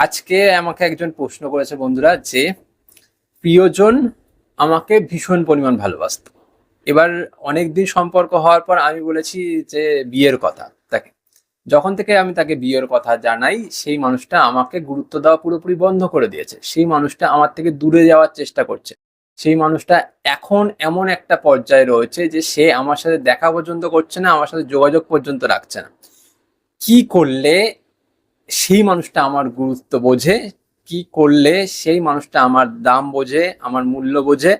আজকে আমাকে একজন প্রশ্ন করেছে বন্ধুরা যে, প্রিয়জন আমাকে ভীষণ পরিমাণ ভালোবাসত। এবার অনেকদিন সম্পর্ক হওয়ার পর আমি বলেছি যে, বিয়ের কথা। তাকে, যখন থেকে আমি তাকে বিয়ের কথা জানাই, সেই মানুষটা আমাকে গুরুত্ব দেওয়া পুরোপুরি বন্ধ করে দিয়েছে। সেই মানুষটা আমার থেকে দূরে যাওয়ার চেষ্টা করছে। সেই মানুষটা এখন এমন একটা পর্যায়ে রয়েছে যে, সে আমার সাথে দেখা পর্যন্ত করছে না, আমার সাথে যোগাযোগ পর্যন্ত রাখছে না। কি করলে সেই মানুষটা আমার গুরুত্ব বোঝে, কি করলে সেই মানুষটা আমার দাম বোঝে, আমার মূল্য বোঝে,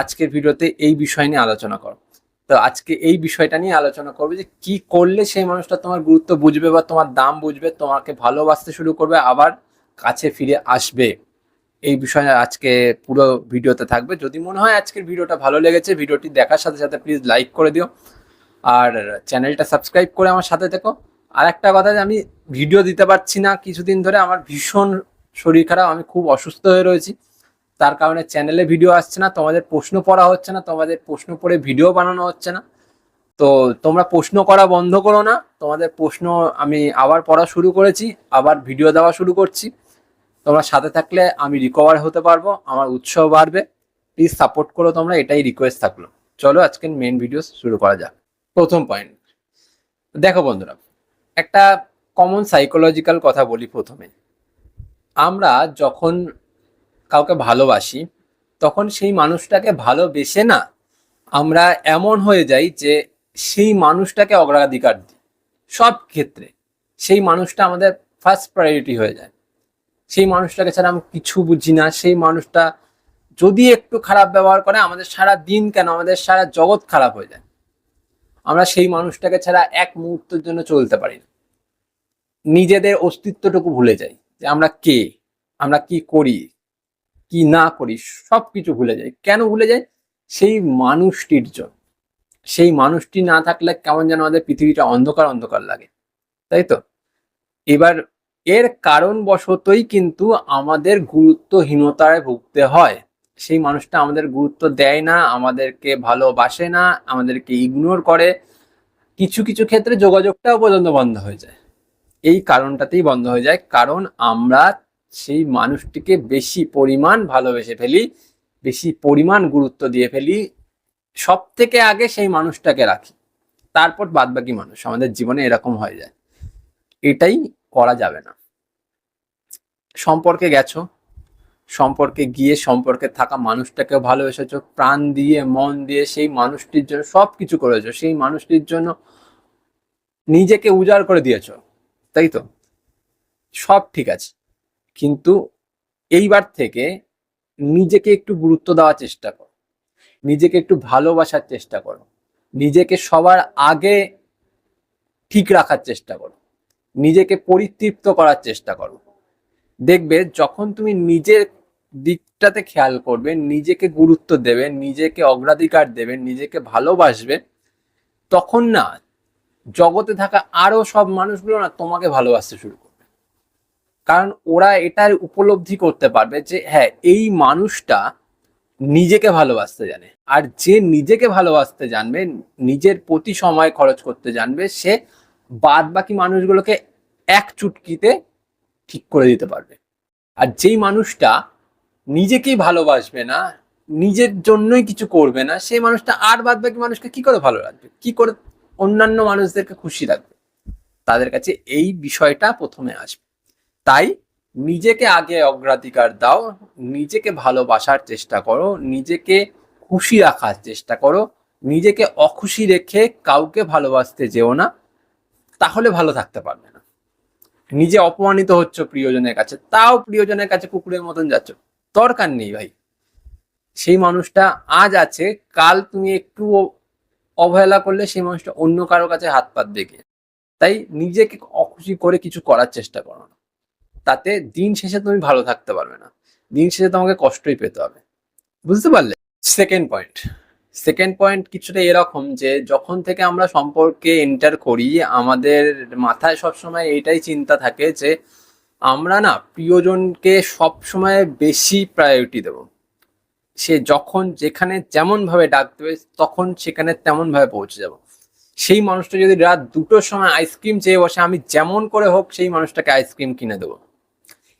আজকের ভিডিওতে এই বিষয় নিয়ে আলোচনা করো তো আজকে এই বিষয়টা নিয়ে আলোচনা করবে যে কি করলে সেই মানুষটা তোমার গুরুত্ব বুঝবে বা তোমার দাম বুঝবে, তোমাকে ভালোবাসতে শুরু করবে, আবার কাছে ফিরে আসবে। এই বিষয়ে আজকে পুরো ভিডিওতে থাকবে। যদি মনে হয় আজকের ভিডিওটা ভালো লেগেছে, ভিডিওটি দেখার সাথে সাথে প্লিজ লাইক করে দিও। আর চ্যানেলটা সাবস্ক্রাইব করে আমার সাথে থেকো। আর একটা কথা যে আমি ভিডিও দিতে পারছি না। কিছুদিন ধরে আমার ভীষণ শরীর খারাপ, আমি খুব অসুস্থ হয়ে রয়েছি। তার কারণে চ্যানেলে ভিডিও আসছে না। তোমাদের প্রশ্ন পড়া হচ্ছে না। তোমাদের প্রশ্ন পড়ে ভিডিও বানানো হচ্ছে না। তো তোমরা প্রশ্ন করা বন্ধ করো না। তোমাদের প্রশ্ন আমি আবার পড়া শুরু করেছি, আবার ভিডিও দেওয়া শুরু করছি। তোমরা সাথে থাকলে আমি রিকভার হতে পারব। আমার উৎসাহ বাড়বে। প্লিজ সাপোর্ট করো তোমরা। এটাই রিকোয়েস্ট থাকল। চলো আজকের মেন ভিডিও শুরু করা যাক। প্রথম পয়েন্ট দেখো বন্ধুরা একটা কমন সাইকোলজিক্যাল কথা বলি প্রথমে। আমরা যখন কাউকে ভালোবাসি, তখন সেই মানুষটাকে ভালোবেসে না আমরা এমন হয়ে যাই যে সেই মানুষটাকে অগ্রাধিকার দিই। সব ক্ষেত্রে সেই মানুষটা আমাদের ফার্স্ট প্রায়োরিটি হয়ে যায়। সেই মানুষটাকে ছাড়া আমি কিছু বুঝি না। সেই মানুষটা যদি একটু খারাপ ব্যবহার করে, আমাদের সারা দিন কেন? আমাদের সারা জগৎ খারাপ হয়ে যায়। আমরা সেই মানুষটাকে ছাড়া এক মুহূর্তের জন্য চলতে পারি না। নিজেদের অস্তিত্বটুকু ভুলে যাই যে আমরা কে, আমরা কি করি, কি না করি সব কিছু ভুলে যাই। কেন ভুলে যাই? সেই মানুষটির জন্য। সেই মানুষটি না থাকলে কেমন যেন আমাদের পৃথিবীটা অন্ধকার অন্ধকার লাগে, তাই তো? এবার এর কারণবশতই কিন্তু আমাদের গুরুত্বহীনতায় ভুগতে হয়। সেই মানুষটা আমাদের গুরুত্ব দেয় না, আমাদেরকে ভালোবাসে না, আমাদেরকে ইগনোর করে। কিছু কিছু ক্ষেত্রে যোগাযোগটাও পর্যন্ত বন্ধ হয়ে যায়। এই কারণটাতেই বন্ধ হয়ে যায়। কারণ আমরা সেই মানুষটিকে বেশি পরিমাণ ভালোবেসে ফেলি, বেশি পরিমাণ গুরুত্ব দিয়ে ফেলি সব থেকে আগে সেই মানুষটাকে রাখি। তারপর বাদবাকি মানুষ, আমাদের জীবনে এরকম হয়ে যায়। এটাই করা যাবে না। সম্পর্কে গেছো? সম্পর্কে গিয়ে সম্পর্কে থাকা মানুষটাকেও ভালোবেসেছো, প্রাণ দিয়ে, মন দিয়ে সেই মানুষটির জন্য সব কিছু করেছ, সেই মানুষটির জন্য নিজেকে উজাড় করে দিয়েছ, তাই তো? সব ঠিক আছে। কিন্তু এইবার থেকে নিজেকে একটু গুরুত্ব দেওয়ার চেষ্টা করো। নিজেকে একটু ভালোবাসার চেষ্টা করো। নিজেকে সবার আগে ঠিক রাখার চেষ্টা করো। নিজেকে পরিতৃপ্ত করার চেষ্টা করো। দেখবে যখন তুমি নিজের দিকটাতে খেয়াল করবে, নিজেকে গুরুত্ব দেবে, নিজেকে অগ্রাধিকার দেবে, নিজেকে ভালোবাসবে, তখন না জগতে থাকা আরও সব মানুষগুলো না তোমাকে ভালোবাসতে শুরু করবে। কারণ ওরা এটার উপলব্ধি করতে পারবে যে হ্যাঁ এই মানুষটা নিজেকে ভালোবাসতে জানে। আর যে নিজেকে ভালোবাসতে জানবে, নিজের প্রতি সময় খরচ করতে জানবে, সে বাদ বাকি মানুষগুলোকে এক চুটকিতে ঠিক করে দিতে পারবে। আর যেই মানুষটা নিজেকেই ভালোবাসবে না, নিজের জন্যই কিছু করবে না, সেই মানুষটা আর বাদ বাকি মানুষকে কি করে ভালো রাখবে? কি করে অন্যান্য মানুষদেরকে খুশি রাখবে? তাদের কাছে এই বিষয়টা প্রথমে আসবে। তাই নিজেকে আগে অগ্রাধিকার দাও, নিজেকে ভালোবাসার চেষ্টা করো, নিজেকে খুশি রাখার চেষ্টা করো, নিজেকে অখুশি রেখে কাউকে ভালোবাসতে যেও না, তাহলে ভালো থাকতে পারবে না। নিজে অপমানিত হচ্ছ প্রিয়জনের কাছে, তাও প্রিয়জনের কাছে কুকুরের মতন যাচ্ছ। দরকার নেই ভাই। সেই মানুষটা আজ আছে, কাল তুমি একটু অবহেলা করলে সেই মানুষটা অন্য কারও কাছে হাত পাত দেখে। তাই নিজেকে অখুশি করে কিছু করার চেষ্টা করো না। তাতে দিন শেষে তুমি ভালো থাকতে পারবে না। দিন শেষে তোমাকে কষ্টই পেতে হবে। বুঝতে পারলে? Second point. সেকেন্ড পয়েন্ট কিছুটা এরকম যে, যখন থেকে আমরা সম্পর্কে এন্টার করি, আমাদের মাথায় সবসময় এইটাই চিন্তা থাকে যে আমরা না প্রিয়জনকে সবসময় বেশি প্রায়োরিটি দেব। সে যখন যেখানে যেমনভাবে ডাক দেবে, তখন সেখানে তেমনভাবে পৌঁছে যাব। সেই মানুষটা যদি রাত দুটোর সময় আইসক্রিম চেয়ে বসে, আমি যেমন করে হোক, সেই মানুষটাকে আইসক্রিম কিনে দেবো।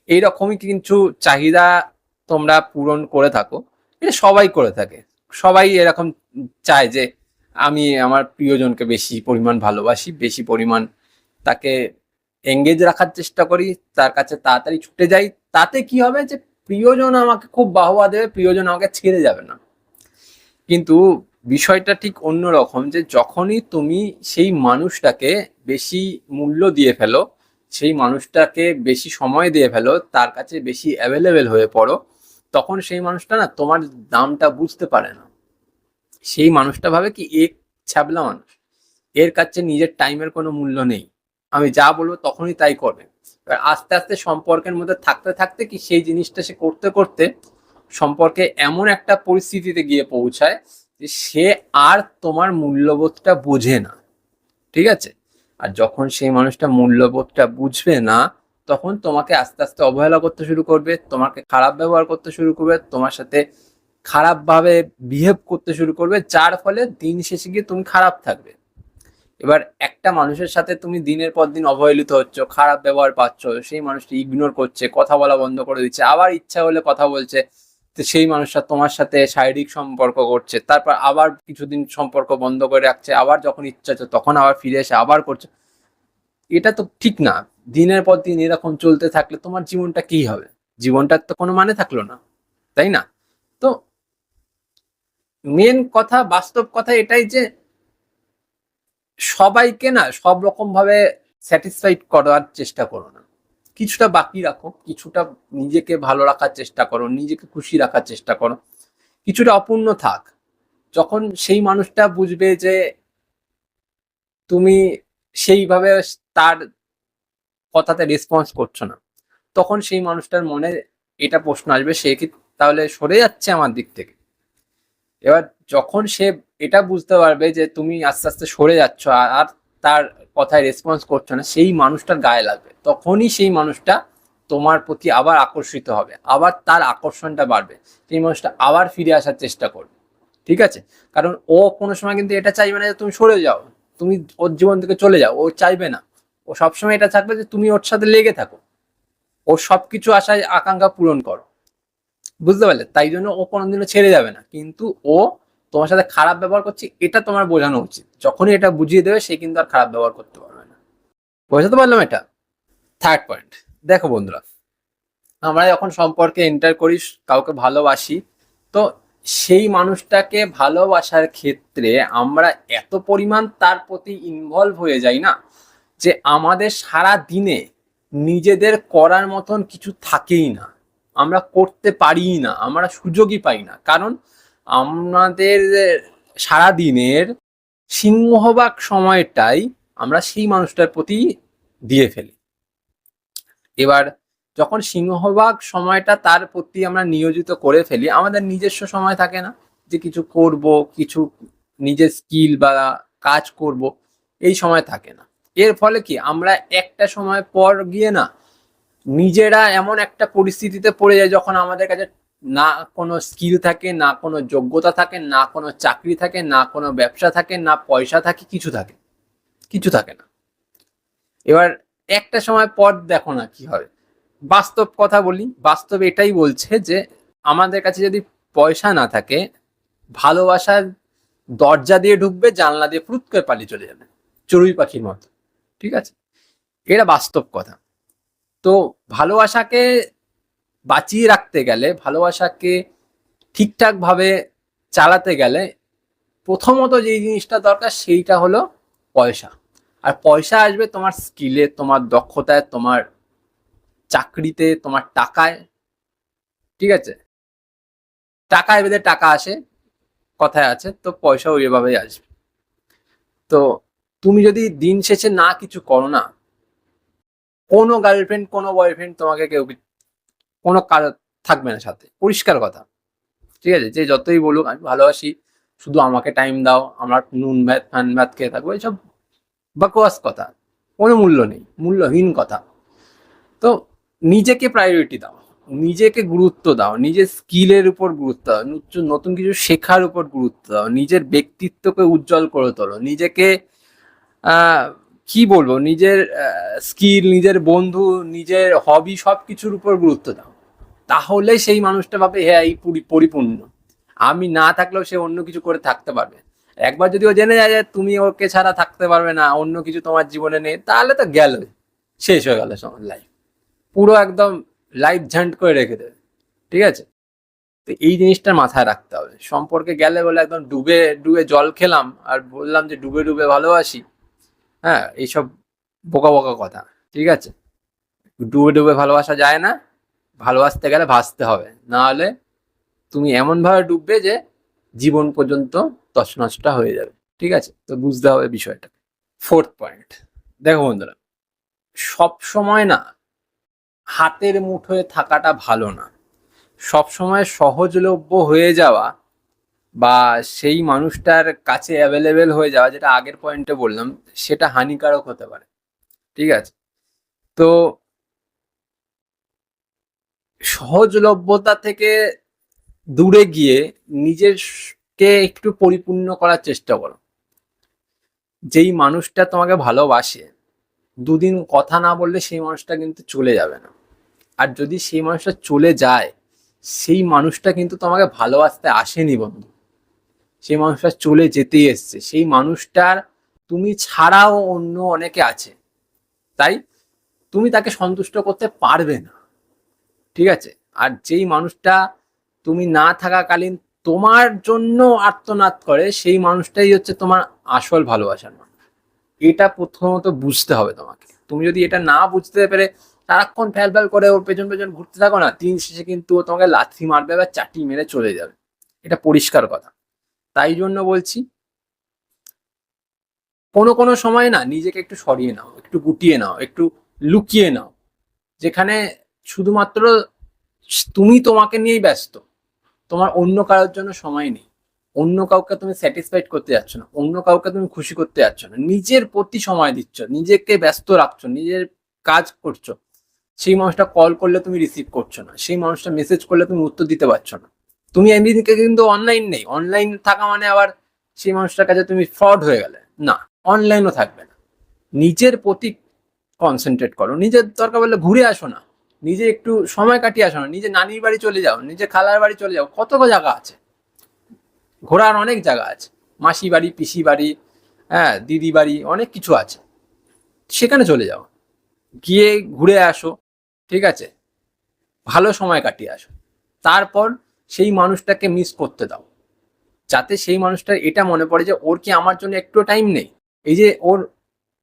এইরকমই কিছু চাহিদা তোমরা পূরণ করে থাকো। এটা সবাই করে থাকে। সবাই এরকম চায় যে, আমি আমার প্রিয়জনকে বেশি পরিমাণ ভালোবাসি, বেশি পরিমাণ তাকে এঙ্গেজ রাখার চেষ্টা করি, তার কাছে তাড়াতাড়ি ছুটে যাই। তাতে কি হবে যে, প্রিয়জন আমাকে খুব বাহবা দেবে, প্রিয়জন আমাকে ছেড়ে যাবে না। কিন্তু বিষয়টা ঠিক অন্যরকম যে, যখনই তুমি সেই মানুষটাকে বেশি মূল্য দিয়ে ফেলো, সেই মানুষটাকে বেশি সময় দিয়ে ফেলো, তার কাছে বেশি অ্যাভেলেবেল হয়ে পড়ো, তখন সেই মানুষটা না তোমার দামটা বুঝতে পারে না। সেই মানুষটা ভাবে কি এক ছ্যাবলা মানুষ। এর কাছে নিজের টাইমের কোনো মূল্য নেই। আমি যা বলব তখনই তাই করবে। আস্তে আস্তে সম্পর্কের মধ্যে থাকতে থাকতে কি সেই জিনিসটা সে করতে করতে সম্পর্কে এমন একটা পরিস্থিতিতে গিয়ে পৌঁছায় যে সে আর তোমার মূল্যবোধটা বোঝে না। ঠিক আছে? আর যখন সেই মানুষটা মূল্যবোধটা বুঝবে না, তখন তোমাকে আস্তে আস্তে অবহেলা করতে শুরু করবে, তোমাকে খারাপ ব্যবহার করতে শুরু করবে, তোমার সাথে খারাপভাবে বিহেভ করতে শুরু করবে, যার ফলে দিন শেষে গিয়ে তুমি খারাপ থাকবে। এবার একটা মানুষের সাথে তুমি দিনের পর দিন অবহেলিত হচ্ছ, খারাপ ব্যবহার পাচ্ছ, সেই মানুষটি ইগনোর করছে, কথা বলা বন্ধ করে দিচ্ছে, আবার ইচ্ছা হলে কথা বলছে সেই মানুষটা তোমার সাথে শারীরিক সম্পর্ক করছে, তারপর আবার কিছুদিন সম্পর্ক বন্ধ করে রাখছে, আবার যখন ইচ্ছা হচ্ছে তখন আবার ফিরে এসে আবার করছে। এটা তো ঠিক না, দিনের পর দিন এরকম চলতে থাকলে তোমার জীবনটা কি হবে? জীবনটার তো কোনো মানে থাকল না, তাই না? তো মেন কথা, বাস্তব কথা এটাই যে সবাইকে না সব রকম ভাবে স্যাটিসফাইড করার চেষ্টা করো না। কিছুটা বাকি রাখো, কিছুটা নিজেকে ভালো রাখার চেষ্টা করো, নিজেকে খুশি রাখার চেষ্টা করো। কিছুটা অপূর্ণ থাক। যখন সেই মানুষটা বুঝবে যে তুমি সেইভাবে তার কথাতে রেসপন্স করছ না, তখন সেই মানুষটার মনে এটা প্রশ্ন আসবে, সে কি তাহলে সরে যাচ্ছে আমার দিক থেকে? এবার যখন সে এটা বুঝতে পারবে যে তুমি আস্তে আস্তে সরে যাচ্ছ, আর- তার কথায় রেসপন্স করছ না, সেই মানুষটার গায়ে লাগবে। তখনই সেই মানুষটা তোমার প্রতি আবার আকর্ষিত হবে, আবার তার আকর্ষণটা বাড়বে। সেই মানুষটা আবার ফিরে আসার চেষ্টা করবে, ঠিক আছে? কারণ ও কোনো সময় কিন্তু এটা চাইবে না যে তুমি সরে যাও, তুমি ওর জীবন থেকে চলে যাও, ও চাইবে না। ও সবসময় এটা থাকবে যে তুমি ওর সাথে লেগে থাকো। ওর সবকিছু আশায়, আকাঙ্ক্ষা পূরণ করো। বুঝতে পারলে? তাই জন্য ও কোনোদিনও ছেড়ে যাবে না। কিন্তু ও তোমার সাথে খারাপ ব্যবহার করছে, এটা তোমার বোঝানো উচিত। যখনই এটা বুঝিয়ে দেবে, সে কিন্তু আর খারাপ ব্যবহার করতে পারবে না। বোঝাতে পারলাম এটা? থার্ড পয়েন্ট দেখো বন্ধুরা, আমরা যখন সম্পর্কে এন্টার করি, কাউকে ভালোবাসি, তো সেই মানুষটাকে ভালোবাসার ক্ষেত্রে আমরা এত পরিমাণ তার প্রতি ইনভলভ হয়ে যাই না, যে আমাদের সারা দিনে নিজেদের করার মতন কিছু থাকেই না। আমরা করতে পারি না, আমরা সুযোগই পাই না। কারণ আমাদের সারা দিনের সিংহভাগ সময়টাই আমরা সেই মানুষটার প্রতি দিয়ে ফেলি। এবার যখন সিংহভাগ সময়টা তার প্রতি আমরা নিয়োজিত করে ফেলি, আমাদের নিজস্ব সময় থাকে না যে কিছু করব, কিছু নিজের স্কিল বা কাজ করব, এই সময় থাকে না। এর ফলে কি? আমরা একটা সময় পর গিয়ে না নিজেরা এমন একটা পরিস্থিতিতে পড়ে যায় যখন আমাদের কাছে না কোনো স্কিল থাকে, না কোনো যোগ্যতা থাকে, না কোনো চাকরি থাকে, না কোনো ব্যবসা থাকে, না পয়সা থাকে, কিছু থাকে। কিছু থাকে না। এবার একটা সময় পর দেখো না কি হবে বাস্তব কথা বলি, বাস্তব এটাই বলছে যে আমাদের কাছে যদি পয়সা না থাকে, ভালোবাসার দরজা দিয়ে ঢুকবে, জানলা দিয়ে ফুরুত করে পালিয়ে চলে যাবে। চড়ুই পাখির মতো। ঠিক আছে? এটা বাস্তব কথা। তো ভালোবাসাকে বাঁচিয়ে রাখতে গেলে, ভালোবাসাকে ঠিকঠাকভাবে চালাতে গেলে প্রথমত যেই জিনিসটা দরকার সেইটা হলো পয়সা। আর পয়সা আসবে তোমার স্কিলে তোমার দক্ষতায়, তোমার চাকরিতে, তোমার টাকায়, ঠিক আছে? টাকায় বেঁধে টাকা আসে, কথায় আছে, তো পয়সা ওইভাবেই আসবে। তো তুমি যদি দিন শেষে না কিছু করো না কোনো গার্লফ্রেন্ড কোনো বয়ফ্রেন্ড তোমাকে কেউ কোনো কারও থাকবে না সাথে। পরিষ্কার কথা। ঠিক আছে? যে যতই বলুক, আমি ভালোবাসি। শুধু আমাকে টাইম দাও। আমরা নুন ভাত ফ্যান ভাত খেয়ে থাকব। এইসব বাকোয়াস কথা। কোনো মূল্য নেই। মূল্যহীন কথা। তো নিজেকে প্রায়োরিটি দাও। নিজেকে গুরুত্ব দাও। নিজের স্কিলের উপর গুরুত্ব দাও। নতুন- নতুন কিছু শেখার উপর গুরুত্ব দাও। নিজের ব্যক্তিত্বকে উজ্জ্বল করে তোলো। নিজেকে কি বলব, নিজের স্কিল নিজের বন্ধু, নিজের হবি সব কিছুর উপর গুরুত্ব দাও। তাহলে সেই মানুষটা ভাবে হ্যাঁ এই পুরি- পরিপূর্ণ। আমি না থাকলেও সে অন্য কিছু করে থাকতে পারবে। একবার যদি ও জেনে যায় যে তুমি ওকে ছাড়া থাকতে পারবে না, অন্য কিছু তোমার জীবনে নেই, তাহলে তো গেল। শেষ হয়ে গেল লাইফ পুরো একদম লাইফ ঝান্ট করে রেখে দেবে। ঠিক আছে? তো এই জিনিসটা মাথায় রাখতে হবে। সম্পর্কে গেলে বলে একদম ডুবে ডুবে জল খেলাম, আর বললাম যে ডুবে ডুবে ভালোবাসি। হ্যাঁ এইসব বোকা বোকা কথা, ঠিক আছে? ডুবে ডুবে ভালোবাসা যায় না, ভালোবাসতে গেলে ভাসতে হবে। না হলে তুমি এমনভাবে ডুববে যে জীবন পর্যন্ত তছনছটা হয়ে যাবে, ঠিক আছে? তো বুঝতে হবে বিষয়টা। ফোর্থ পয়েন্ট দেখো বন্ধুরা, সব সময় না, হাতের মুঠোয় থাকাটা ভালো না। সব সময় সহজলভ্য হয়ে যাওয়া বা সেই মানুষটার কাছে অ্যাভেলেবেল হয়ে যাওয়া, যেটা আগের পয়েন্টে বললাম, সেটা হানিকারক হতে পারে। ঠিক আছে? তো সহজলভ্যতা থেকে দূরে গিয়ে নিজেরকে একটু পরিপূর্ণ করার চেষ্টা করো। যেই মানুষটা তোমাকে ভালোবাসে, দুদিন কথা না বললে সেই মানুষটা কিন্তু চলে যাবে না। আর যদি সেই মানুষটা চলে যায়, সেই মানুষটা কিন্তু তোমাকে ভালোবাসতে আসেনি বন্ধু। সেই মানুষটা চলে যেতেই এসছে। সেই মানুষটার তুমি ছাড়াও অন্য অনেকে আছে। তাই তুমি তাকে সন্তুষ্ট করতে পারবে না। ঠিক আছে? আর যেই মানুষটা তুমি না থাকাকালীন তোমার জন্য আর্তনাদ করে, সেই মানুষটাই হচ্ছে তোমার আসল ভালোবাসার মানুষ। এটা প্রথমত বুঝতে হবে তোমাকে। তুমি যদি এটা না বুঝতে পেরে সারাক্ষণ ফ্যাল ফ্যাল করে ওর পেছন পেছন ঘুরতে থাকো না তিন শেষে কিন্তু তোমাকে লাথি মারবে বা চাটি মেরে চলে যাবে। এটা পরিষ্কার কথা। তাই জন্য বলছি, কোনো কোনো সময় না নিজেকে একটু সরিয়ে নাও, একটু গুটিয়ে নাও, একটু লুকিয়ে নাও। যেখানে শুধুমাত্র তুমি তোমাকে নিয়েই ব্যস্ত, তোমার অন্য কারোর জন্য সময় নেই। অন্য কাউকে তুমি স্যাটিসফাইড করতে যাচ্ছ না, অন্য কাউকে তুমি খুশি করতে যাচ্ছ না। নিজের প্রতি সময় দিচ্ছ, নিজেকে ব্যস্ত রাখছো, নিজের কাজ করছ। সেই মানুষটা কল করলে তুমি রিসিভ করছ না, সেই মানুষটা মেসেজ করলে তুমি উত্তর দিতে পারছ না। তুমি এমনিকে কিন্তু অনলাইন নেই। অনলাইন থাকা মানে আবার সেই মানুষটার কাছে তুমি ফ্রড হয়ে গেলে। না অনলাইনও থাকবে না। নিজের প্রতি কনসেন্ট্রেট করো। নিজের দরকার বললে ঘুরে আসো না। নিজে একটু সময় কাটিয়ে আসো না। নিজে নানির বাড়ি চলে যাও নিজে খালার বাড়ি চলে যাও। কত জায়গা আছে। ঘোরার অনেক জায়গা আছে। মাসি বাড়ি পিসি বাড়ি হ্যাঁ দিদি বাড়ি, অনেক কিছু আছে। সেখানে চলে যাও। গিয়ে ঘুরে আসো। ঠিক আছে? ভালো সময় কাটিয়ে আসো। তারপর সেই মানুষটাকে মিস করতে দাও। যাতে সেই মানুষটার এটা মনে পড়ে যে, ওর কি আমার জন্য একটু টাইম নেই? এই যে ওর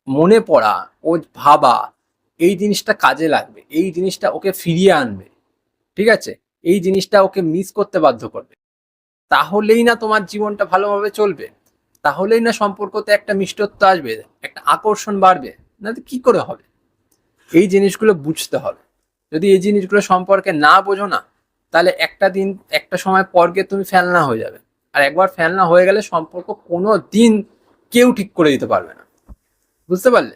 মনে পড়া ও ভাবা, এই জিনিসটা কাজে লাগবে। এই জিনিসটা ওকে ফিরিয়ে আনবে। ঠিক আছে? এই জিনিসটা ওকে মিস করতে বাধ্য করবে। তাহলেই না তোমার জীবনটা ভালোভাবে চলবে। তাহলেই না সম্পর্কতে একটা মিষ্টত্ব আসবে, একটা আকর্ষণ বাড়বে। না তো কি করে হবে? এই জিনিসগুলো বুঝতে হবে। যদি এই জিনিসগুলো সম্পর্কে না বোঝো না তাহলে একটা দিন, একটা সময় পর গিয়ে তুমি ফেলনা হয়ে যাবে। আর একবার ফেলনা হয়ে গেলে সম্পর্ক কোনো দিন কেউ ঠিক করে দিতে পারবে না। বুঝতে পারলে?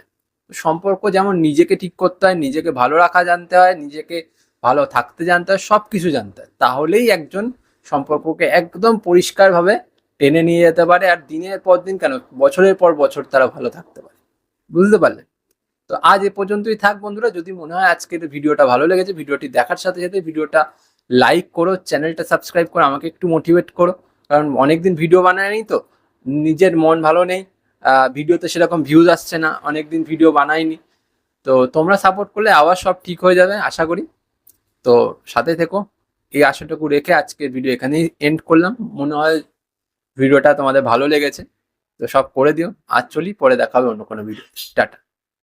সম্পর্ক যেমন নিজেকে ঠিক করতে হয়, নিজেকে ভালো রাখা জানতে হয়, নিজেকে ভালো থাকতে জানতে হয় সব কিছু জানতে হয়। তাহলেই একজন সম্পর্ককে একদম পরিষ্কারভাবে টেনে নিয়ে যেতে পারে আর দিনের পর দিন কেন? বছরের পর বছর তারা ভালো থাকতে পারে। বুঝতে পারলে? তো আজ এ পর্যন্তই থাক বন্ধুরা। যদি মনে হয় আজকের ভিডিওটা ভালো লেগেছে, ভিডিওটি দেখার সাথে সাথে ভিডিওটা লাইক করো চ্যানেলটা সাবস্ক্রাইব করো, আমাকে একটু মোটিভেট করো। কারণ অনেকদিন ভিডিও বানায়নি তো, নিজের মন ভালো নেই ভিডিওতে সেরকম ভিউজ আসছে না, অনেকদিন ভিডিও বানাইনি তো তোমরা সাপোর্ট করলে আবার সব ঠিক হয়ে যাবে, আশা করি। তো সাথে থেকো, এই আশাটুকু রেখে আজকের ভিডিও এখানেই এন্ড করলাম। মনে হয় ভিডিওটা তোমাদের ভালো লেগেছে। তো সব করে দিও, আজ চলি, পরে দেখা হবে অন্য কোনো ভিডিও টাটা।